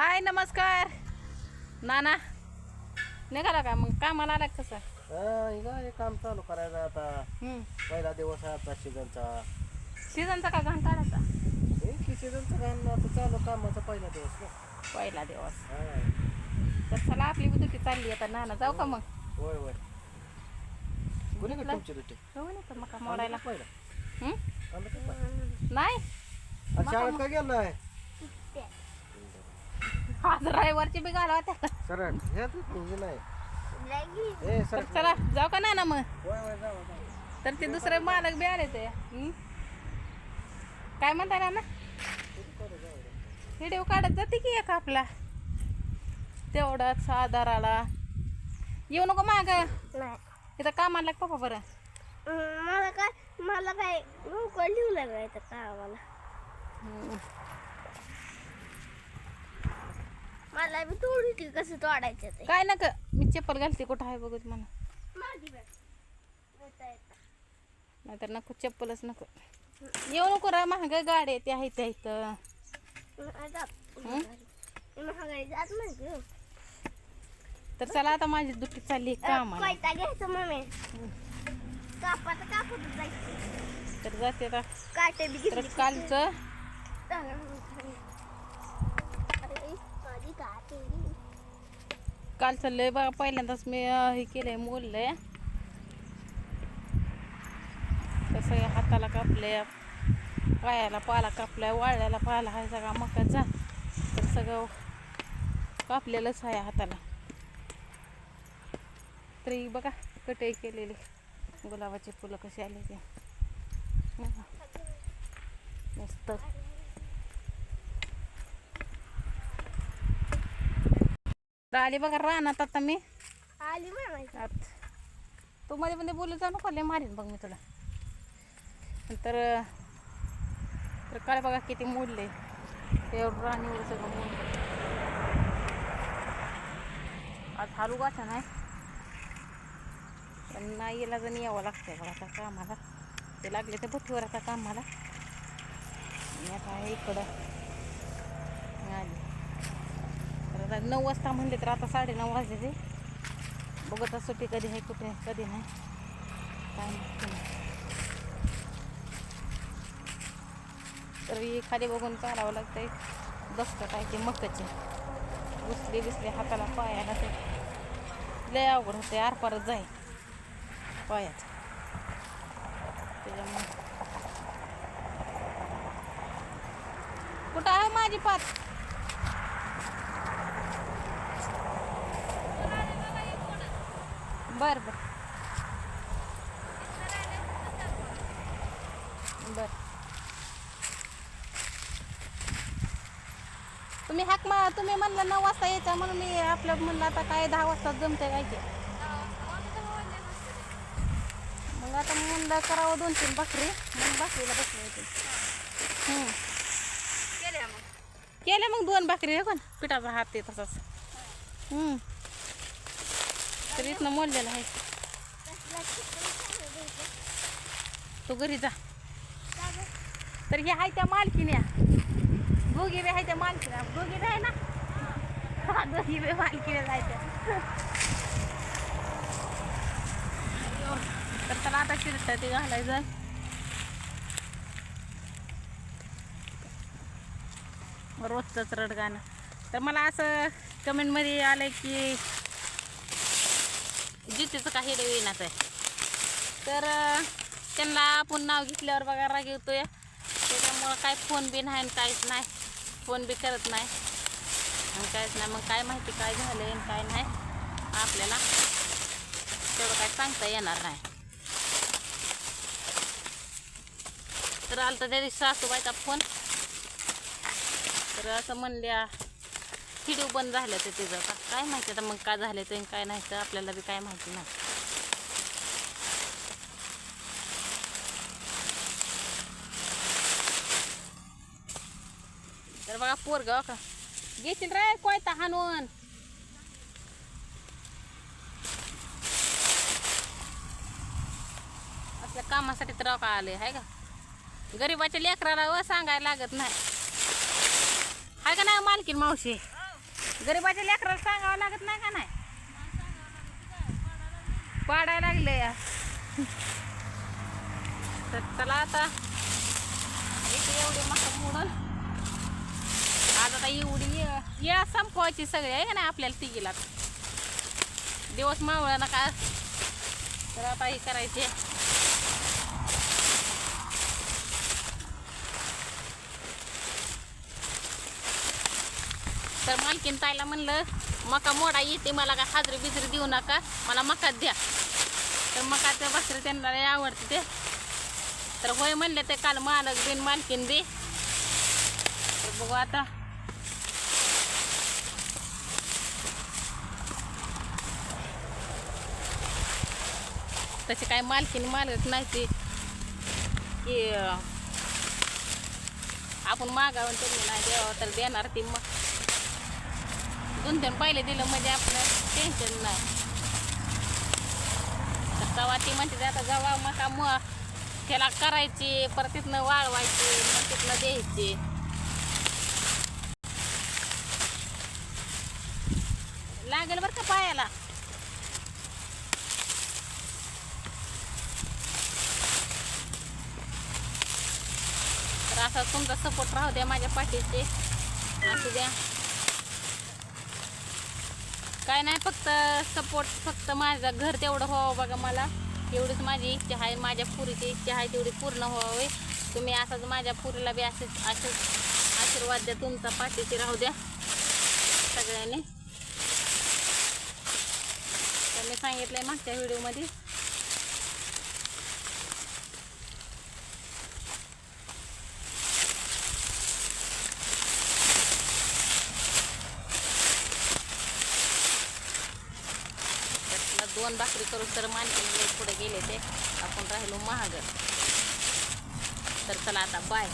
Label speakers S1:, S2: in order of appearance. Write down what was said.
S1: हाय नमस्कार. नाना निघाला का मग? कामाला आला का कसं
S2: हा, काम चालू करायचं आता. पहिला दिवस आहे आता सीझनचा
S1: सीझनचा का घाण काढायचा
S2: हे की सीझनचं काम आता चालू कामाचा पहिला दिवस ना.
S1: पहिला दिवस.
S2: हा.
S1: तर चला आपली बी दुटी चालली आता. नाना जाऊ का मग?
S2: होय होय. कुणी का तुमची रुटी
S1: जाऊ नाही तर मका मोडायला.
S2: पहिला?
S1: हम्म?
S2: आलं का?
S1: नाही.
S2: आज शाळेत काय गेलं नाही
S1: आज रविवारची बी घाला होत्या.
S2: सरळ हे तू तुझी नाही. ए
S1: तर
S2: सर
S1: चला जाऊ का मग?
S2: होय होय जाऊ जाऊ.
S1: तर ते दुसरे मालक बी आले ते. हम्म? काय म्हणताय नाना? व्हिडिओ काढत जाते की एक आपला? तेवढाच आधाराला येऊ नको माग.
S3: नाही.
S1: इथं कामाला लाग पप्पा बरं?
S3: मला काय मला काय नोकर लिहू लागायचं का आम्हाला. मला बी तोडू की कसं तोडायचं ते.
S1: काय नक मी चप्पल घालते कुठं आहे बघत मला
S3: येता येता.
S1: नाहीतर नको चप्पलच नको. येऊ नको रा महाग गाडी ते आहे त्या इथं
S3: नाही जात.
S1: हं?
S3: महागाई जात नाही.
S1: तर चला आता माझी दुटी चालली कामाला
S3: कोयता घ्यायचं मम्मी कापाचं कापत जायचं.
S1: तर जाते आता.
S3: काटे बी
S1: तर
S3: घेतली.
S1: कालचं.
S3: अरे माझी काटे
S1: काल चाललंय बघा पहिल्यांदाच मी हे केलंय मोललंय तसं हाताला कापलंय पायाला पाला कापलाय वाळल्याला पाला हा सगळा मकाचा. तर सगळं कापलेलंच आहे हाताला. तरी बघा कटई केलेली. गुलाबाची फुलं कशी आले ते. मस्त. आली बघा रानात आता मी.
S3: आली
S1: आत. तू मध्ये मध्ये बोलू जा नको लय मारीन बघ मी तुला. नंतर तर काय बघा किती मोडले. एवढं राणीवर सगळं मोडलं. आज हालू गाठा नाही. पण नाही याला जण यावं लागतंय बघा आता कामाला. ते लागले ते भट्टीवर आता कामाला. आणि आता आहे इकडं आली तर आता नऊ वाजता म्हणले तर आता साडेनऊ वाजले ते बघत असो ते कधी आहे कुठे आहे कधी नाही. काय तर ही खाली बघून चालावं लागतंय. दस्त काय ते मक्काचे घुसले बिसले हाताला पायाला ते. लय अवघड होते आरपारच जाय पायात त्याच्यामुळे. कुठं आहे माझी पात? बर बर. बर. तुम्ही हाक मा तुम्ही म्हणलं नऊ वाजता यायचा म्हणून मी आपलं म्हणलं आता काय दहा वाजता जमते काय की मग आता म्हणलं करावं दोन तीन भाकरी मग भाकरीला बसले होते. हम्म. केल्या मग. दोन भाकरी कोण? पिठाचा हात ते तसाच. हम्म. तर इथनं मोडलेला आहे. तू घरी जा. तर हे आहे त्या मालकीने दोघी बी आहे त्या मालकीने दोघी बी आहे ना? हा, दोघी बी मालकीने जायच्या तर त्याला आता शिरत ते घालायचं रोजचंच रड गाणं तर मला असं कमेंटमध्ये आलं की जितेचं काही येईनाच आहे तर त्यांना आपण नाव घेतल्यावर बघा राग येतोय. त्याच्यामुळं काय फोन बी नाही आणि काहीच नाही. फोन बी करत नाही. आणि काहीच नाही. मग काय माहिती काय झालं आणि काय नाही. आपल्याला तेवढं काय सांगता येणार नाही. तर आलं तर त्या दिवशी सासूबाईचा फोन. तर असं म्हणल्या व्हिडिओ बंद झालं तर तिचं. आता काय माहिती आता मग काय झालं ते काय नाही तर आपल्याला बी काय माहिती नाही. तर बघा पोर गाव हो का. घेतील रे कोयता हाणून. असल्या कामासाठी तर का आले आहे का? गरीबाच्या लेकराला व सांगायला लागत नाही. आहे का नाही मालकीन मावशी? गरीबाच्या लेकराला सांगावं लागत नाही का नाही? पाडायला लागले या. तर चला आता. इथे एवढी मका मोडल आज आता एवढी ये- या संपवायची सगळी आहे का नाही आपल्याला तिघीला? दिवस मावळा ना का? तर आता हे करायचे. तर मालकीन ताईला म्हणलं मका मोडा येते मला काय हाजरी बिजरी देऊ नका मला मकाच द्या. तर मकाच्या भाकरी त्यांना लय आवडते ते. तर होय म्हणले ते काल मालक बिन मालकीन बी. तर बघू आता. तसे काय मालकीन मालक नाही ते की आपण मागावून त्यांनी नाही देवा तर देणार ती मग. दोन पहिले दिलं म्हणजे आपलं टेन्शन नाही. तर ती म्हणते आता गवा मका मग त्याला करायची परत तिथनं वाळवायची मग तिथनं द्यायची. लागेल बरं का पायाला? तर असा तुमचा सपोर्ट राहू द्या माझ्या पाठीचे असू द्या. काय नाही फक्त सपोर्ट फक्त माझं घर तेवढं व्हावं बघा मला. एवढीच माझी इच्छा आहे माझ्या पुरीची इच्छा आहे तेवढी पूर्ण व्हावी. तुम्ही असंच माझ्या पुरीला बी असेच असंच आशीर्वाद द्या तुमचा पाठीशी राहू द्या. सगळ्यांनी. तर मी आहे मागच्या व्हिडिओमध्ये दोन भाकरी करून तर मानकी पुढे गेले ते. आपण राहिलो महाग तर चला आता बाय.